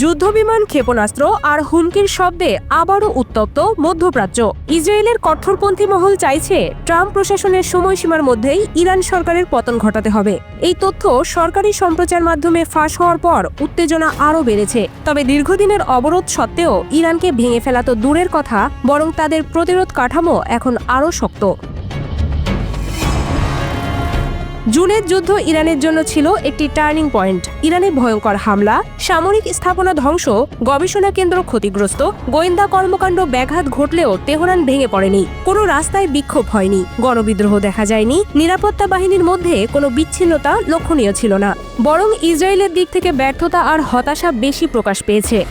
যুদ্ধবিমান ক্ষেপণাস্ত্র আর হুমকির শব্দে আবারও উত্তপ্ত মধ্যপ্রাচ্য। ইসরায়েলের কঠোরপন্থী মহল চাইছে ট্রাম্প প্রশাসনের সময়সীমার মধ্যেই ইরান সরকারের পতন ঘটাতে হবে। এই তথ্য সরকারি সম্প্রচার মাধ্যমে ফাঁস হওয়ার পর উত্তেজনা আরও বেড়েছে। তবে দীর্ঘদিনের অবরোধ সত্ত্বেও ইরানকে ভেঙে ফেলা তো দূরের কথা, বরং তাদের প্রতিরোধ কাঠামো এখন আরও শক্ত। জুনের যুদ্ধ ইরানের জন্য ছিল একটি টার্নিং পয়েন্ট ইরানের ভয়ঙ্কর হামলা, সামরিক স্থাপনা ধ্বংস, গবেষণা কেন্দ্র ক্ষতিগ্রস্ত, গোয়েন্দা কর্মকাণ্ড ব্যাঘাত ঘটলেও তেহরান ভেঙে পড়েনি। কোনো রাস্তায় বিক্ষোভ হয়নি। গণবিদ্রোহ দেখা যায়নি। নিরাপত্তা বাহিনীর মধ্যে কোনো বিচ্ছিন্নতা লক্ষণীয় ছিল না। বরং ইসরায়েলের দিক থেকে ব্যর্থতা আর হতাশা বেশি প্রকাশ পেয়েছে।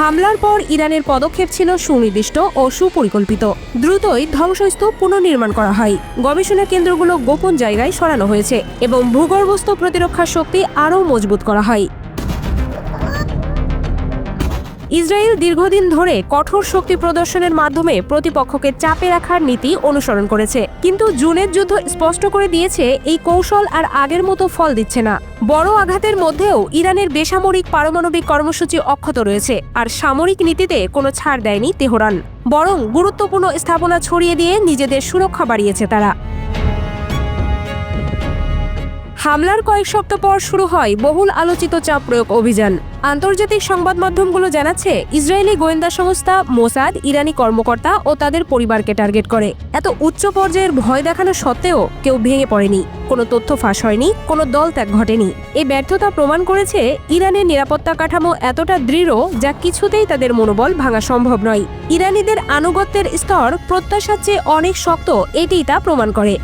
হামলার পর ইরানের পদক্ষেপ ছিল সুনির্দিষ্ট ও সুপরিকল্পিত। দ্রুতই ধ্বংসস্তূপ পুনর্নির্মাণ করা হয়। গবেষণা কেন্দ্রগুলো গোপন জায়গায় সরানো হয়েছে এবং ভূগর্ভস্থ প্রতিরক্ষা শক্তি আরও মজবুত করা হয়। ইসরায়েল দীর্ঘদিন ধরে কঠোর শক্তি প্রদর্শনের মাধ্যমে প্রতিপক্ষকে চাপে রাখার নীতি অনুসরণ করেছে। কিন্তু জুনের যুদ্ধ স্পষ্ট করে দিয়েছে, এই কৌশল আর আগের মতো ফল দিচ্ছে না। বড় আঘাতের মধ্যেও ইরানের বেসামরিক পারমাণবিক কর্মসূচি অক্ষত রয়েছে, আর সামরিক নীতিতে কোনো ছাড় দেয়নি তেহরান। বরং গুরুত্বপূর্ণ স্থাপনা ছড়িয়ে দিয়ে নিজেদের সুরক্ষা বাড়িয়েছে তারা। হামলার কয়েক সপ্তাহ পর শুরু হয় বহুল আলোচিত চাপ প্রয়োগ অভিযান। আন্তর্জাতিক সংবাদ মাধ্যমগুলো জানাচ্ছে, ইসরায়েলি গোয়েন্দা সংস্থা মোসাদ ইরানি কর্মকর্তা ও তাদের পরিবারকে টার্গেট করে। এত উচ্চ পর্যায়ের ভয় দেখানো সত্ত্বেও কেউ ভেঙে পড়েনি। কোনো তথ্য ফাঁস হয়নি, কোনো দল ত্যাগ ঘটেনি। এই ব্যর্থতা প্রমাণ করেছে ইরানের নিরাপত্তা কাঠামো এতটা দৃঢ় যা কিছুতেই তাদের মনোবল ভাঙা সম্ভব নয়। ইরানিদের আনুগত্যের স্তর প্রত্যাশার চেয়ে অনেক শক্ত, এটিই তা প্রমাণ করে।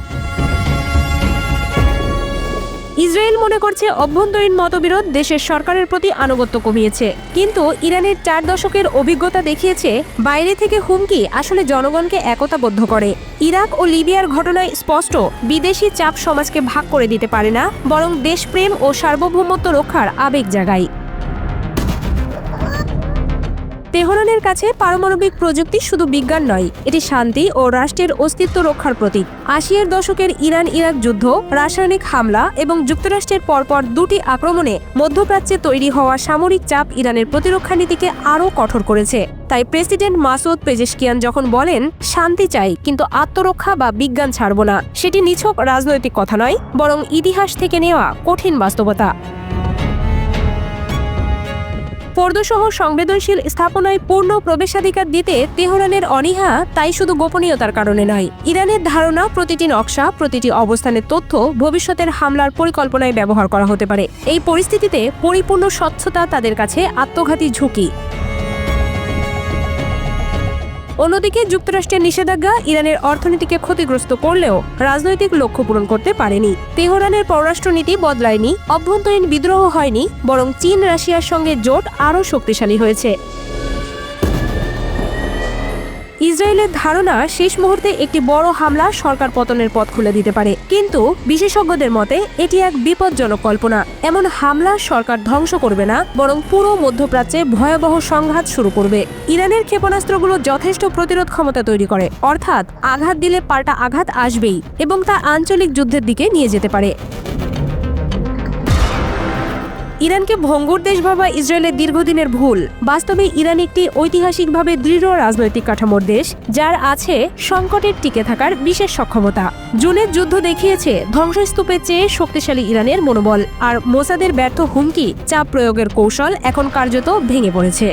ইসরায়েল মনে করছে অভ্যন্তরীণ মতবিরোধ দেশের সরকারের প্রতি আনুগত্য কমিয়েছে। কিন্তু ইরানের চার দশকের অভিজ্ঞতা দেখিয়েছে, বাইরে থেকে হুমকি আসলে জনগণকে একতাবদ্ধ করে। ইরাক ও লিবিয়ার ঘটনায় স্পষ্ট, বিদেশি চাপ সমাজকে ভাগ করে দিতে পারে না, বরং দেশপ্রেম ও সার্বভৌমত্ব রক্ষার আবেগ জাগায়। তেহরানের কাছে পারমাণবিক প্রযুক্তি শুধু বিজ্ঞান নয়, এটি শান্তি ও রাষ্ট্রের অস্তিত্ব রক্ষার প্রতীক। আশিয়ার দশকের ইরান ইরাক যুদ্ধ, রাসায়নিক হামলা এবং যুক্তরাষ্ট্রের পরপর দুটি আক্রমণে মধ্যপ্রাচ্যে তৈরি হওয়া সামরিক চাপ ইরানের প্রতিরক্ষা নীতিকে আরও কঠোর করেছে। তাই প্রেসিডেন্ট মাসুদ পেজেশকিয়ান যখন বলেন, শান্তি চাই, কিন্তু আত্মরক্ষা বা বিজ্ঞান ছাড়ব না, সেটি নিছক রাজনৈতিক কথা নয়, বরং ইতিহাস থেকে নেওয়া কঠিন বাস্তবতা। পর্দসহ সংবেদনশীল স্থাপনায় পূর্ণ প্রবেশাধিকার দিতে তেহরানের অনীহা তাই শুধু গোপনীয়তার কারণে নয়। ইরানের ধারণা, প্রতিটি নকশা, প্রতিটি অবস্থানের তথ্য ভবিষ্যতের হামলার পরিকল্পনায় ব্যবহার করা হতে পারে। এই পরিস্থিতিতে পরিপূর্ণ স্বচ্ছতা তাদের কাছে আত্মঘাতী ঝুঁকি। অন্যদিকে যুক্তরাষ্ট্রের নিষেধাজ্ঞা ইরানের অর্থনীতিকে ক্ষতিগ্রস্ত করলেও রাজনৈতিক লক্ষ্য পূরণ করতে পারেনি। তেহরানের পররাষ্ট্রনীতি বদলায়নি, অভ্যন্তরীণ বিদ্রোহ হয়নি, বরং চীন রাশিয়ার সঙ্গে জোট আরও শক্তিশালী হয়েছে। ইসরায়েলের ধারণা শেষ মুহূর্তে একটি বড় হামলা সরকার পতনের পথ খুলে দিতে পারে। কিন্তু বিশেষজ্ঞদের মতে, এটি এক বিপজ্জনক কল্পনা। এমন হামলা সরকার ধ্বংস করবে না, বরং পুরো মধ্যপ্রাচ্যে ভয়াবহ সংঘাত শুরু করবে। ইরানের ক্ষেপণাস্ত্রগুলো যথেষ্ট প্রতিরোধ ক্ষমতা তৈরি করে, অর্থাৎ আঘাত দিলে পাল্টা আঘাত আসবেই, এবং তা আঞ্চলিক যুদ্ধের দিকে নিয়ে যেতে পারে। ইরানকে ভঙ্গুর দেশ ভাবা ইসরায়েলের দীর্ঘদিনের ভুল। বাস্তবে ইরান একটি ঐতিহাসিকভাবে দৃঢ় রাজনৈতিক কাঠামোর দেশ, যার আছে সংকটের টিকে থাকার বিশেষ সক্ষমতা। জুনের যুদ্ধ দেখিয়েছে ধ্বংসস্তূপের চেয়ে শক্তিশালী ইরানের মনোবল, আর মোসাদের ব্যর্থ হুমকি চাপ প্রয়োগের কৌশল এখন কার্যত ভেঙে পড়েছে।